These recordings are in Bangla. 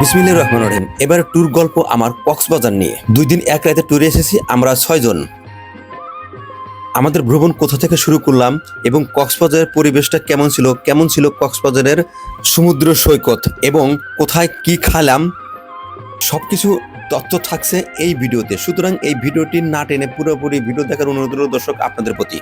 বিসমিল্লাহির রহমান রহিম। এবার ট্যুর গল্প আমার কক্সবাজার নিয়ে। দুই দিন এক রাতে ট্যুরে এসেছি আমরা ছয়জন। আমাদের ভ্রমণ কোথা থেকে শুরু করলাম এবং কক্সবাজারের পরিবেশটা কেমন ছিল কেমন ছিল কক্সবাজারের সমুদ্র সৈকত এবং কোথায় কি খালাম সবকিছু তথ্য থাকছে এই ভিডিওতে। সুতরাং এই ভিডিওটি না টেনে পুরোপুরি ভিডিও দেখার অনুরোধ দর্শক আপনাদের প্রতি।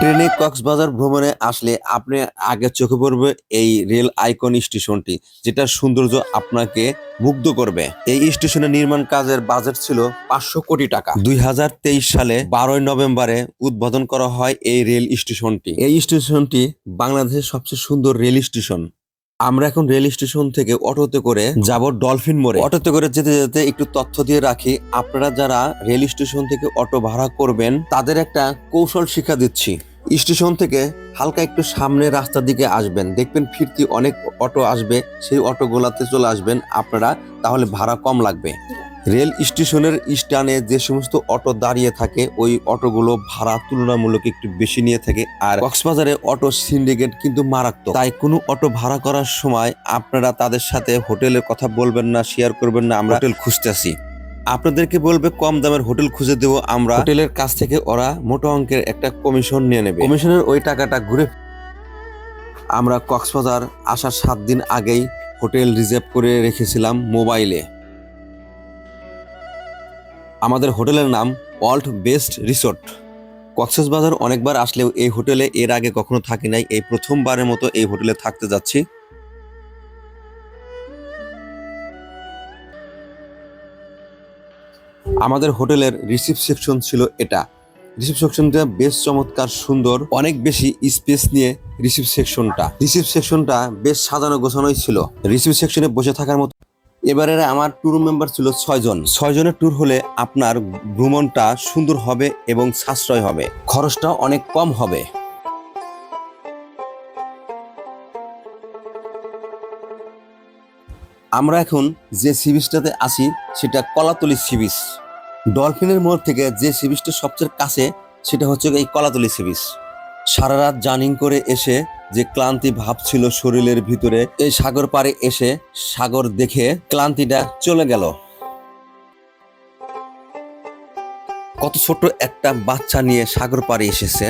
ট্রেনে কক্সবাজার ভ্রমণে আসলে আপনি আগে চোখে পড়বে এই রেল আইকন স্টেশনটি যেটা সৌন্দর্য আপনাকে মুগ্ধ করবে। এই স্টেশনের নির্মাণ কাজের বাজেট ছিল পাঁচশো কোটি টাকা। দুই হাজার তেইশ সালে বারোই নভেম্বরে উদ্বোধন করা হয় এই রেল স্টেশনটি। এই স্টেশনটি বাংলাদেশের সবচেয়ে সুন্দর রেল স্টেশন। আমরা এখন রেল স্টেশন থেকে অটোতে করে যাব ডলফিন মোড়ে। অটোতে করে যেতে যেতে একটু তথ্য দিয়ে রাখি, আপনারা যারা রেল স্টেশন থেকে অটো ভাড়া করবেন, তাদের একটা কৌশল শিক্ষা দিচ্ছি। স্টেশন থেকে হালকা একটু সামনে রাস্তার দিকে আসবেন, দেখবেন ফিরতি অনেক অটো আসবে, সেই অটোগুলাতে চলে আসবেন, আপনারা তাহলে ভাড়া কম লাগবে। রেল স্টেশনের স্ট্যান্ডে যে সমস্ত অটো দাঁড়িয়ে থাকে, ওই অটোগুলো ভাড়া তুলনামূলক একটু বেশি নিয়ে থাকে। আর কক্সবাজারে অটো সিন্ডিকেট কিন্তু মারাত্মক। তাই কোনো অটো ভাড়া করার সময় আপনারা তাদের সাথে হোটেলের কথা বলবেন না শেয়ার করবেন না, আমরা হোটেল খুঁজতেছি। আপনাদেরকে বলবে, কম দামের হোটেল খুঁজে দেবো আমরা। হোটেলের কাছ থেকে ওরা মোটা অঙ্কের একটা কমিশন নিয়ে নেবে। কমিশনের ওই টাকাটা ঘুরে আমরা কক্সবাজার আসার সাত দিন আগেই হোটেল রিজার্ভ করে রেখেছিলাম মোবাইলে। আমাদের হোটেলের নাম ওয়ার্ল্ড বেস্ট রিসোর্ট। কক্সবাজার অনেকবার আসলেও এই হোটেলে এর আগে কখনো থাকি নাই, এই প্রথমবারের মতো এই হোটেলে থাকতে যাচ্ছি। আমাদের হোটেলের রিসিপ সেকশন ছিল এটা। রিসিপ সেকশনটা বেশ চমৎকার, সুন্দর, অনেক বেশি স্পেস নিয়ে রিসিপ সেকশনটা রিসিপ সেকশনটা বেশ সাজানো গোছানোই ছিল। রিসিপ সেকশনে বসে থাকার মতো এবারে আমার ট্যুর মেম্বার ছিল ছয়জন। ছয়জনের ট্যুর হলে আপনার ভ্রমণটা সুন্দর হবে এবং সাশ্রয় হবে। খরচটা অনেক কম হবে। আমরা এখন যে সি আছি, সেটা কলাতলি সি বিচ ডলফিনের মোড় থেকে যে সি বিচটা সবচেয়ে কাছে, সেটা হচ্ছে এই কলাতলি সি বিচ সারা রাত জার্নিং করে এসে যে ক্লান্তি ভাব ছিল শরীরের ভিতরে, এই সাগর পাড়ে এসে সাগর দেখে ক্লান্তিটা চলে গেল। কত ছোট একটা বাচ্চা নিয়ে সাগর পাড়ে এসেছে।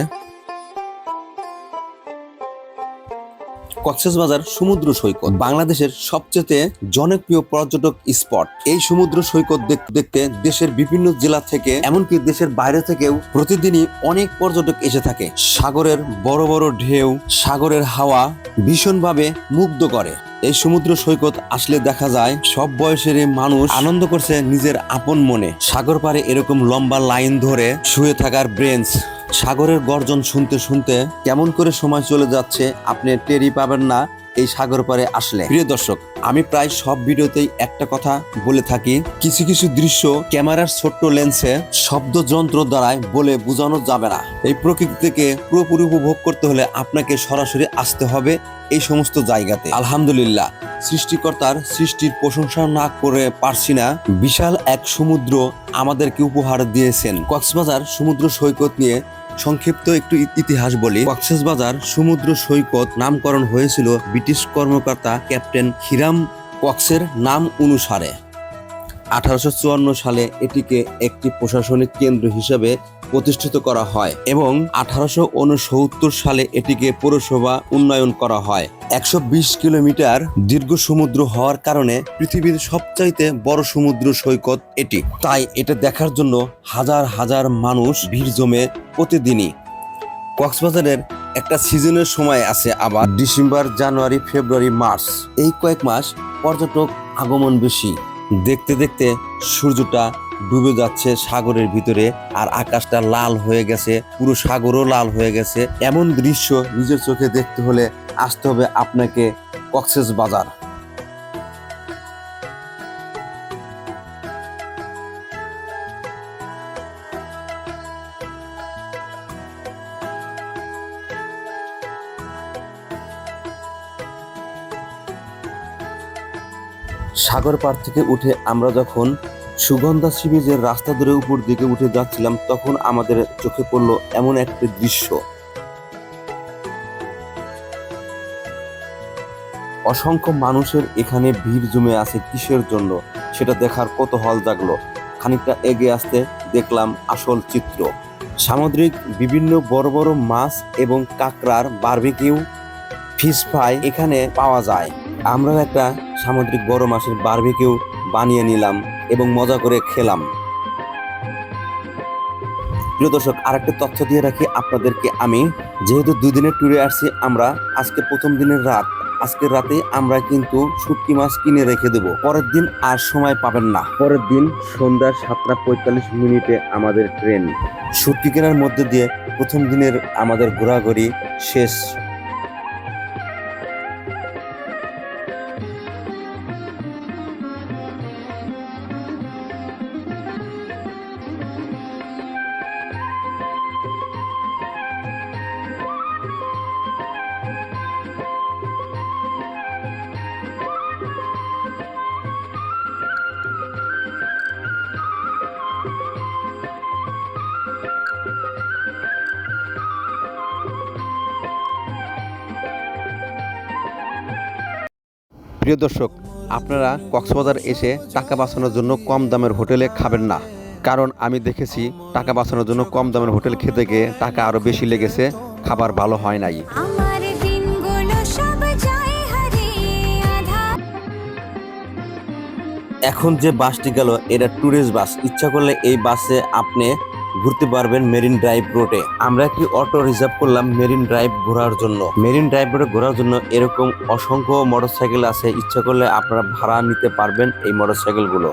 কক্সবাজার সমুদ্র সৈকত, বাংলাদেশের সবচেয়ে জনপ্রিয় পর্যটক স্পট। এই সমুদ্র সৈকত দেখ- দেখতে দেশের বিভিন্ন জেলা থেকে, এমনকি দেশের বাইরে থেকেও প্রতিদিনই অনেক পর্যটক এসে থাকে। সাগরের বড় বড় ঢেউ, সাগরের হাওয়া ভীষণভাবে মুগ্ধ করে। এই সমুদ্র সৈকত আসলে দেখা যায়, সব বয়সের মানুষ আনন্দ করছে নিজের আপন মনে। সাগর পারে এরকম লম্বা লাইন ধরে শুয়ে থাকার ব্রেঞ্চ সাগরের গর্জন শুনতে শুনতে কেমন করে সময় চলে যাচ্ছে আপনি টেরি পাবেন না। এই সাগর পারে আসলে। প্রিয় দর্শক, আমি প্রায় সব ভিডিওতেই একটা কথা বলে থাকি। কিছু কিছু দৃশ্য ক্যামেরার ছোট্ট লেন্সে শব্দ যন্ত্র দ্বারাই বলে বোঝানো যাবে না। এই প্রকৃতিকে পুরোপুরি উপভোগ করতে হলে আপনাকে সরাসরি আসতে হবে এই সমস্ত জায়গাতে। আলহামদুলিল্লাহ, সৃষ্টিকর্তার সৃষ্টির প্রশংসা না করে পারছি না। বিশাল এক সমুদ্র আমাদেরকে উপহার দিয়েছেন। কক্সবাজার সমুদ্র সৈকত নিয়ে সংক্ষিপ্ত একটু ইতিহাস বলি। কক্সবাজার সমুদ্র সৈকত নামকরণ হয়েছিল ব্রিটিশ কর্মকর্তা ক্যাপ্টেন হিরাম কক্সের নাম অনুসারে। আঠারোশো চুয়ান্ন সালে এটিকে একটি প্রশাসনিক কেন্দ্র হিসেবে প্রতিষ্ঠিত করা হয় এবং আঠারোশো উনসত্তর সালে এটিকে পৌরসভা উন্নয়ন করা হয়। একশো বিশ কিলোমিটার দীর্ঘ সমুদ্র হওয়ার কারণে পৃথিবীর সবচাইতে বড় সমুদ্র সৈকত এটি। তাই এটা দেখার জন্য হাজার হাজার মানুষ ভিড় জমে প্রতিদিনই। কক্সবাজারের একটা সিজনের সময় আছে আবার ডিসেম্বর, জানুয়ারি, ফেব্রুয়ারি, মার্চ। এই কয়েক মাস পর্যটক আগমন বেশি। দেখতে দেখতে সূর্যটা ডুবে যাচ্ছে সাগরের ভিতরে আর আকাশটা লাল হয়ে গেছে, পুরো সাগরও লাল হয়ে গেছে। এমন দৃশ্য নিজের চোখে দেখতে হলে আসতে হবে আপনাকে কক্সেস বাজার। সাগর পাড় থেকে উঠে আমরা যখন সুগন্ধা সিরিজের রাস্তা ধরে উপর দিকে উঠে যাচ্ছিলাম, তখন আমাদের চোখে পড়ল এমন একটি দৃশ্য। অসংখ্য মানুষের এখানে ভিড় জমে আছে কিসের জন্য? সেটা দেখার কত হল জাগলো। খানিকটা এগিয়ে আসতে দেখলাম আসল চিত্র। সামুদ্রিক বিভিন্ন বড় বড় মাছ এবং কাঁকড়ার বারবিকিউ ফিশ ফ্রাই এখানে পাওয়া যায়। আমরাও একটা সামুদ্রিক বড় মাছের বারবিকিউ বানিয়ে নিলাম এবং মজা করে খেলাম। প্রিয় দর্শক, আরেকটা তথ্য দিয়ে রাখি আপনাদেরকে আমি। যেহেতু দুদিনের ট্যুরে আসছি আমরা, আজকে প্রথম দিনের রাত। আজকের রাতে আমরা কিন্তু শুটকি মাছ কিনে রেখে দেব। পরের দিন আর সময় পাবেন না। পরের দিন সন্ধ্যা সাতটা পঁয়তাল্লিশ মিনিটে আমাদের ট্রেন। শুটকি কেনার মধ্যে দিয়ে প্রথম দিনের আমাদের ঘোরাঘুরি শেষ। প্রিয় দর্শক আপনারা কক্সবাজার এসে টাকা বাঁচানোর জন্য কম দামের হোটেলে খাবেন না। কারণ আমি দেখেছি টাকা বাঁচানোর জন্য কম দামের হোটেল খেতে গিয়ে টাকা আরও বেশি লেগেছে খাবার ভালো হয় নাই। এখন যে বাসটি গেল এটা ট্যুরিস্ট বাস ইচ্ছা করলে এই বাসে আপনি ঘুরতে পারবেন মেরিন ড্রাইভ রোডে। আমরা একটি অটো রিজার্ভ করলাম মেরিন ড্রাইভ ঘোরার জন্য। মেরিন ড্রাইভ রোডে ঘোরার জন্য এরকম অসংখ্য মোটরসাইকেল আছে। ইচ্ছা করলে আপনারা ভাড়া নিতে পারবেন এই মোটরসাইকেলগুলো।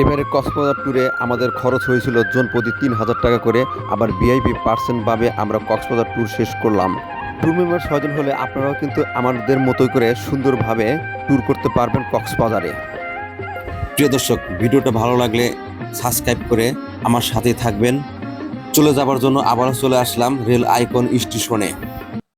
এবারে কক্সবাজার ট্যুরে আমাদের খরচ হয়েছিল জন প্রতি তিন হাজার টাকা করে। আবার ভিআইপি পার্সেন্ট ভাবে আমরা কক্সবাজার ট্যুর শেষ করলাম। ট্যুর মেম্বার ছয়জন হলে আপনারাও কিন্তু আমাদের মতোই করে সুন্দরভাবে ট্যুর করতে পারবেন কক্সবাজারে। প্রিয় দর্শক ভিডিওটা ভালো লাগলে সাবস্ক্রাইব করে আমার সাথে থাকবেন। চলে যাবার জন্য আবারও চলে আসলাম রেল আইকন স্টেশনে।